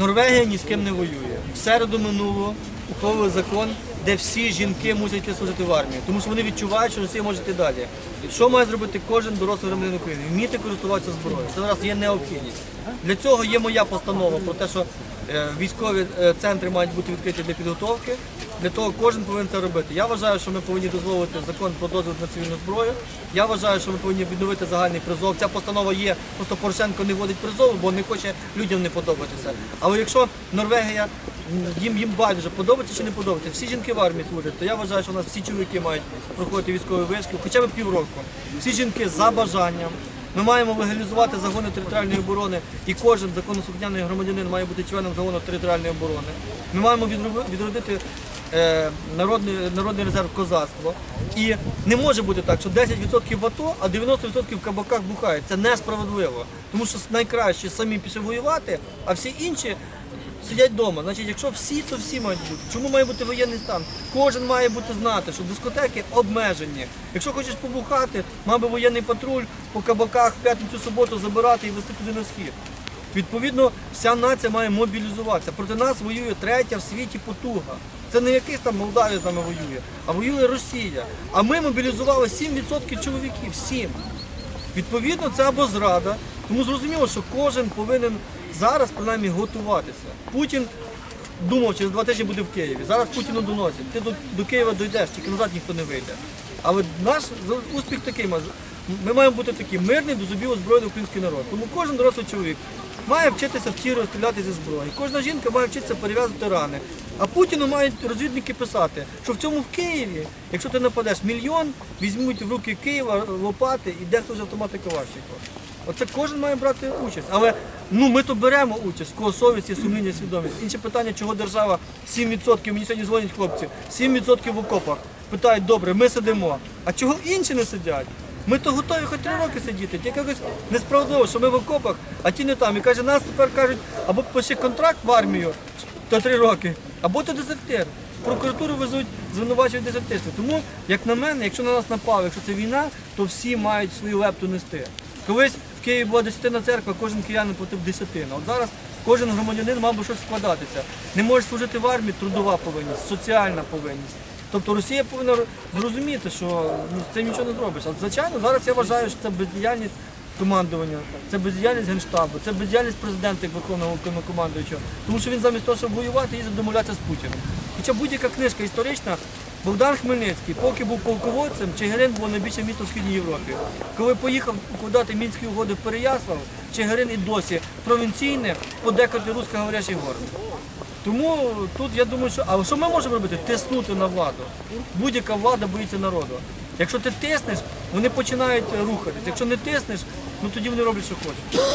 Норвегія ні з ким не воює. В середу минуло ухвалили закон, де всі жінки мусять йти служити в армію, тому що вони відчувають, що Росія може йти далі. Що має зробити кожен дорослий громадянин України? Вміти користуватися зброєю. Це зараз є необхідність. Для цього є моя постанова про те, що військові е, центри мають бути відкриті для підготовки. Для того кожен повинен це робити. Я вважаю, що ми повинні дозволити закон про дозвіл на цивільну зброю. Я вважаю, що ми повинні відновити загальний призов. Ця постанова є, просто Порошенко не вводить призов, бо не хоче людям не подобатися. Але якщо Норвегія їм їм байдуже подобається чи не подобається, всі жінки в армії служать, то я вважаю, що у нас всі чоловіки мають проходити військові вишки хоча б півроку. Всі жінки за бажанням. Ми маємо легалізувати загони територіальної оборони, і кожен законослухняний громадянин має бути членом загону територіальної оборони. Ми маємо відродити е, народний, народний резерв козацтво. І не може бути так, що 10% в АТО, а 90% в кабаках бухають. Це несправедливо. Тому що найкраще самі пішли воювати, а всі інші сидять вдома. Значить, якщо всі, то всі мають бути. Чому має бути воєнний стан? Кожен має бути знати, що дискотеки обмежені. Якщо хочеш побухати, мав би воєнний патруль по кабаках в п'ятницю суботу забирати і вести туди на схід. Відповідно, вся нація має мобілізуватися. Проти нас воює третя в світі потуга. Це не якийсь там Молдавія з нами воює, а воює Росія. А ми мобілізували 7% чоловіків. 7. Відповідно, це або зрада. Тому зрозуміло, що кожен повинен зараз принаймні готуватися. Путін думав, через два тижні буде в Києві. Зараз Путіну доносять. Ти до, до Києва дійдеш, тільки назад ніхто не вийде. Але наш успіх такий. ма- Ми маємо бути такий мирний до зубів озброєний український народ. Тому кожен дорослий чоловік має вчитися в тіру стріляти зі зброї. Кожна жінка має вчитися перев'язувати рани. А Путіну мають розвідники писати, що в цьому в Києві, якщо ти нападеш мільйон, візьмуть в руки Києва лопати і дехто з автомати Калашникова. Оце кожен має брати участь. Але ну ми то беремо участь, кого совість і сумління, свідомість. Інше питання, чого держава 7%, мені сьогодні дзвонять хлопці, 7% в окопах. Питають, добре, ми сидимо. А чого інші не сидять? Ми то готові хоч три роки сидіти. Тільки якось несправедливо, що ми в окопах, а ті не там. І каже, нас тепер кажуть, або пиши контракт в армію то три роки, або ти дезертир. Прокуратуру везуть, звинувачують в дезертирстві. Тому, як на мене, якщо на нас напали, якщо це війна, то всі мають свою лепту нести. Колись в Києві була десятина церква, кожен киянин платив десятину. От зараз кожен громадянин мав би щось вкладатися. Не може служити в армії, трудова повинність, соціальна повинність. Тобто Росія повинна зрозуміти, що ну, цим нічого не зробиш. А звичайно, зараз я вважаю, що це бездіяльність командування, це бездіяльність генштабу, це бездіяльність президента як верховного командуючого. Тому що він замість того, щоб воювати, їздить домовлятися з Путіним. Хоча будь-яка книжка історична, Богдан Хмельницький, поки був полководцем, Чигирин було найбільше місто в Східній Європі. Коли поїхав укладати мінські угоди в Переяслав, Чигирин і досі провінційне, подекати русскоговорящий город. Тому тут я думаю, що а що ми можемо робити? Тиснути на владу. Будь-яка влада боїться народу. Якщо ти тиснеш, вони починають рухатись. Якщо не тиснеш, ну тоді вони роблять, що хочуть.